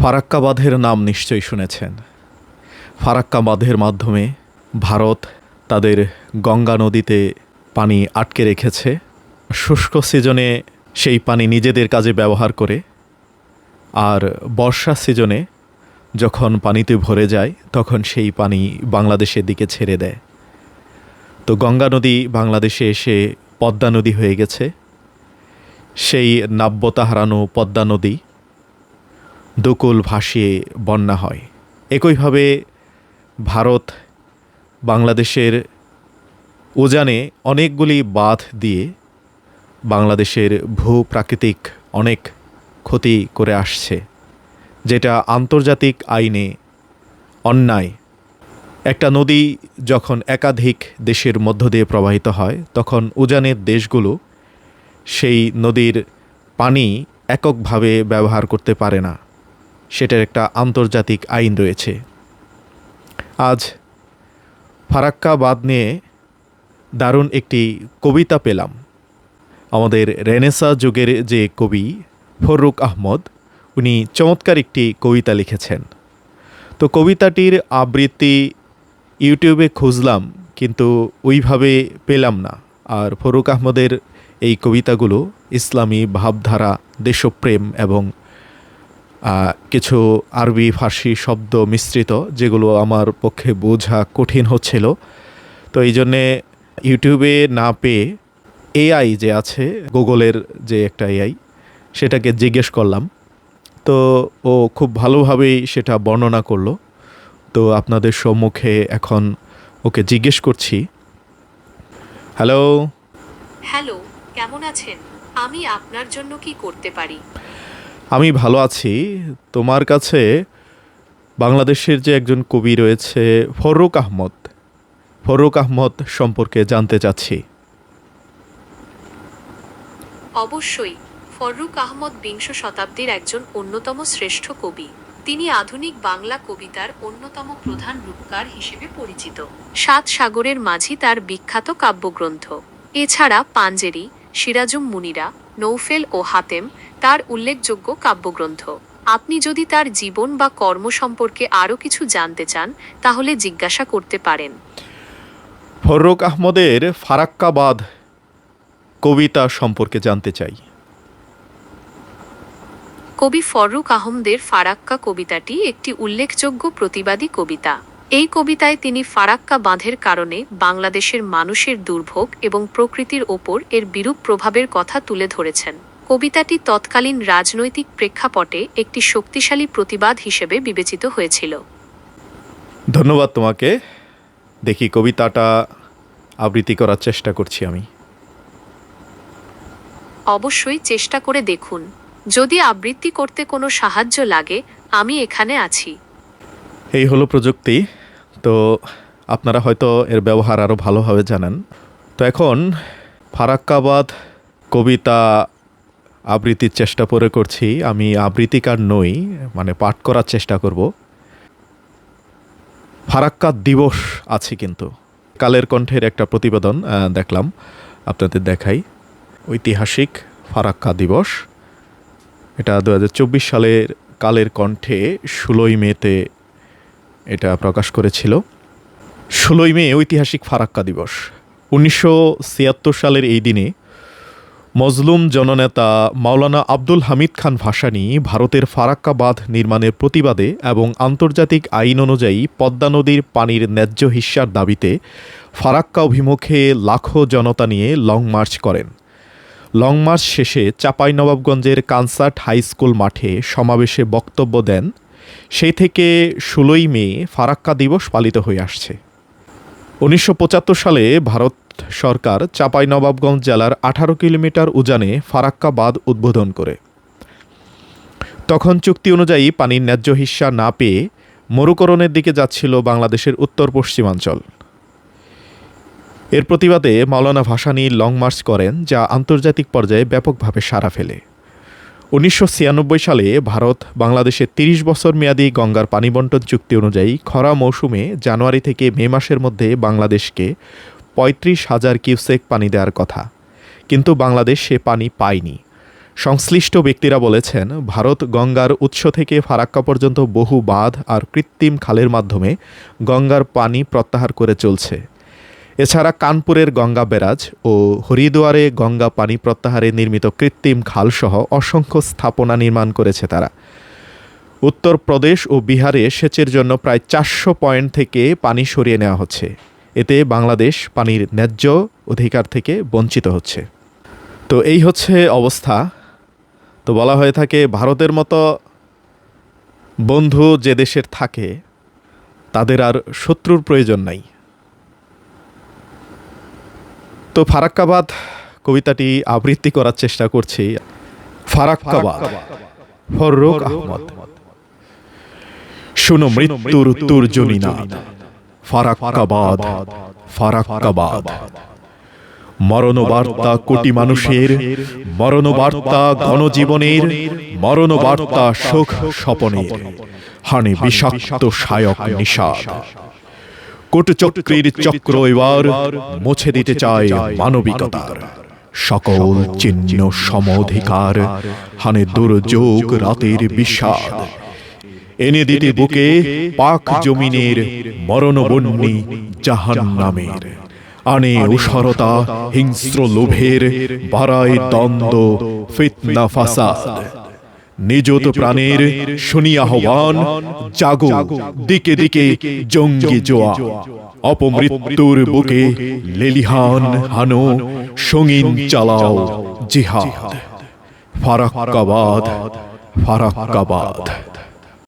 ফারাক্কা বাঁধের নাম নিশ্চয়ই শুনেছেন। ফারাক্কা বাঁধের মাধ্যমে ভারত তাদের গঙ্গা নদীতে পানি আটকে রেখেছে। শুষ্ক সিজনে সেই পানি নিজেদের কাজে ব্যবহার করে। আর বর্ষা সিজনে যখন পানিতে ভরে যায়, তখন সেই পানি বাংলাদেশের দিকে ছেড়ে দেয়। তো গঙ্গা নদী বাংলাদেশে এসে পদ্মা নদী হয়ে গেছে। সেই নাব্যতা হারানো পদ্মা নদী দুকুল ভাসিয়ে বন্যা হয়। একইভাবে ভারত বাংলাদেশের উজানে অনেকগুলি বাঁধ দিয়ে বাংলাদেশের ভূ প্রাকৃতিক অনেক ক্ষতি করে আসছে, যেটা আন্তর্জাতিক আইনে অন্যায়। একটা নদী যখন একাধিক দেশের মধ্য দিয়ে প্রবাহিত হয়, তখন উজানের দেশগুলো সেই নদীর পানি এককভাবে ব্যবহার করতে পারে না। সেটার একটা আন্তর্জাতিক আইন রয়েছে। আজ ফারাক্কা বাদ নিয়ে দারুণ একটি কবিতা পেলাম। আমাদের রেনেসা যুগের যে কবি ফররুক আহমদ, উনি চমৎকার একটি কবিতা লিখেছেন। তো কবিতাটির আবৃত্তি ইউটিউবে খুঁজলাম, কিন্তু ওইভাবে পেলাম না। আর ফরুক আহমদের এই কবিতাগুলো ইসলামী ভাবধারা, দেশপ্রেম এবং কিছু আরবি, ফার্সি শব্দ মিশ্রিত, যেগুলো আমার পক্ষে বোঝা কঠিন হচ্ছিল। তো এই জন্যে ইউটিউবে না পেয়ে এআই যে আছে, গুগলের যে একটা এআই, সেটাকে জিজ্ঞেস করলাম। তো ও খুব ভালোভাবেই সেটা বর্ণনা করল। তো আপনাদের সম্মুখে এখন ওকে জিজ্ঞেস করছি। হ্যালো? হ্যালো, কেমন আছেন? আমি আপনার জন্য কি করতে পারি? আমি ভালো আছি। তোমার কাছে বাংলাদেশের যে একজন কবি রয়েছে ফররুক আহমদ। ফররুক আহমদ সম্পর্কে জানতে চাচ্ছি। অবশ্যই ফররুক আহমদ বিংশ শতাব্দীর একজন অন্যতম শ্রেষ্ঠ কবি। তিনি আধুনিক বাংলা কবিতার অন্যতম প্রধান রূপকার হিসেবে পরিচিত। সাত সাগরের মাঝি তার বিখ্যাত কাব্যগ্রন্থ। এছাড়া পাঞ্জেরি, সিরাজুম মুনিরা, নৌফেল ও হাতেম তার উল্লেখযোগ্য কাব্যগ্রন্থ। আপনি যদি তার জীবন বা কর্ম সম্পর্কে আরও কিছু জানতে চান তাহলে জিজ্ঞাসা করতে পারেন। ফররুক আহমদের ফারাক্কাবাদ কবিতা সম্পর্কে জানতে চাই। কবি ফররুক আহমদের ফারাক্কা কবিতাটি একটি উল্লেখযোগ্য প্রতিবাদী কবিতা। এই কবিতায় তিনি ফারাক্কা বাঁধের কারণে বাংলাদেশের মানুষের দুর্ভোগ এবং প্রকৃতির ওপর এর বিরূপ প্রভাবের কথা তুলে ধরেছেন। কবিতাটি তৎকালীন রাজনৈতিক প্রেক্ষাপটে একটি শক্তিশালী প্রতিবাদ হিসেবে বিবেচিত হয়েছিল। ধন্যবাদ তোমাকে। দেখি কবিতাটা আবৃত্তি করার চেষ্টা করছি আমি। অবশ্যই চেষ্টা করে দেখুন। যদি আবৃত্তি করতে কোনো সাহায্য লাগে আমি এখানে আছি। এই হলো প্রযুক্তি। তো আপনারা হয়তো এর ব্যবহার আরও ভালোভাবে জানেন। তো এখন ফারাক্কাবাদ কবিতা আবৃত্তির চেষ্টা করে করছি। আমি আবৃত্তিকার নই মানে পাঠ করার চেষ্টা করব। ফারাক্কা দিবস আছে কিন্তু। কালের কণ্ঠের একটা প্রতিবেদন দেখলাম, আপনাদের দেখাই। ঐতিহাসিক ফারাক্কা দিবস। এটা দু হাজার চব্বিশ সালের কালের কণ্ঠে ষোলোই মেতে এটা প্রকাশ করেছিল। ষোলোই মে ঐতিহাসিক ফারাক্কা দিবস। উনিশশো ছিয়াত্তর সালের এই দিনে মজলুম জননেতা মাওলানা আব্দুল হামিদ খান ভাসানী ভারতের ফারাক্কা বাঁধ নির্মাণের প্রতিবাদে এবং আন্তর্জাতিক আইন অনুযায়ী পদ্মা নদীর পানির ন্যায্য হিস্যার দাবিতে ফারাক্কা অভিমুখে লাখো জনতা নিয়ে লং মার্চ করেন। লং মার্চ শেষে চাঁপাইনবাবগঞ্জের কানসার্ট হাই স্কুল মাঠে সমাবেশে বক্তব্য দেন। সেই থেকে ষোলোই মে ফারাক্কা দিবস পালিত হয়ে আসছে। উনিশশো পঁচাত্তর সালে ভারত সরকার চাঁপাইনবাবগঞ্জ জেলার আঠারো কিলোমিটার উজানে ফারাক্কা বাঁধ উদ্বোধন করে। তখন চুক্তি অনুযায়ী পানির ন্যায্য হিস্সা না পেয়ে মরুকরণের দিকে যাচ্ছিল বাংলাদেশের উত্তর পশ্চিমাঞ্চল। এর প্রতিবাদে মাওলানা ভাসানী লং মার্চ করেন, যা আন্তর্জাতিক পর্যায়ে ব্যাপকভাবে সাড়া ফেলে। উনিশশো ছিয়ানব্বই সালে ভারত বাংলাদেশের তিরিশ বছর মেয়াদী গঙ্গার পানি বন্টন চুক্তি অনুযায়ী খরা মৌসুমে জানুয়ারি থেকে মে মাসের মধ্যে বাংলাদেশকে পঁয়ত্রিশ হাজার কিউসেক পানি দেওয়ার কথা। কিন্তু বাংলাদেশ সে পানি পায়নি। সংশ্লিষ্ট ব্যক্তিরা বলেছেন, ভারত গঙ্গার উৎস থেকে ফারাক্কা পর্যন্ত বহু বাঁধ আর কৃত্রিম খালের মাধ্যমে গঙ্গার পানি প্রত্যাহার করে চলছে। এছাড়া কানপুরের গঙ্গা ব্যারাজ ও হরিদুয়ারে গঙ্গা পানি প্রত্যাহারে নির্মিত কৃত্রিম খালসহ অসংখ্য স্থাপনা নির্মাণ করেছে তারা। উত্তরপ্রদেশ ও বিহারে সেচের জন্য প্রায় চারশো পয়েন্ট থেকে পানি সরিয়ে নেওয়া হচ্ছে। এতে বাংলাদেশ পানির ন্যায্য অধিকার থেকে বঞ্চিত হচ্ছে তো এই হচ্ছে অবস্থা তো বলা হয়ে থাকে ভারতের মতো বন্ধু যে দেশের থাকে তাদের আর শত্রুর প্রয়োজন নাই তো ফারাক্কাবাদ কবিতাটি আবৃত্তি করার চেষ্টা করছি ফারাক্কাবাদ ফররুক আহমদ শুনো মৃত্যুর তুর্জনীনাদ ফারাক্কাবাদ ফারাক্কাবাদ। মরণবার্তা কোটি মানুষের, মরণবার্তা গণজীবনের, মরণবার্তা সুখ স্বপনের। হানে বিষাক্ত সায়ক নিষাদ। কোটচক্রের চক্র এবার মুছে দিতে চায় মানবিকতার। সকল চিহ্ন সমধিকার, হানে দুর্যোগ রাতের বিষাদ। এনে দিতে বুকে পাক জমিনের মরণবন্যী জাহান নামের আনে উষরতা হিংস্র লোভের বাড়ায় দ্বন্দ্ব ফিতনা ফাসাদ। নিযত প্রাণের শুনি আহ্বান জাগো দিকে দিকে জঙ্গি জোয়া। অপমৃত্যুর বুকে লেলিহান হানো সঙ্গীন চালাও জিহাদ। ফারাক্কাবাদ। ফারাক্কাবাদ।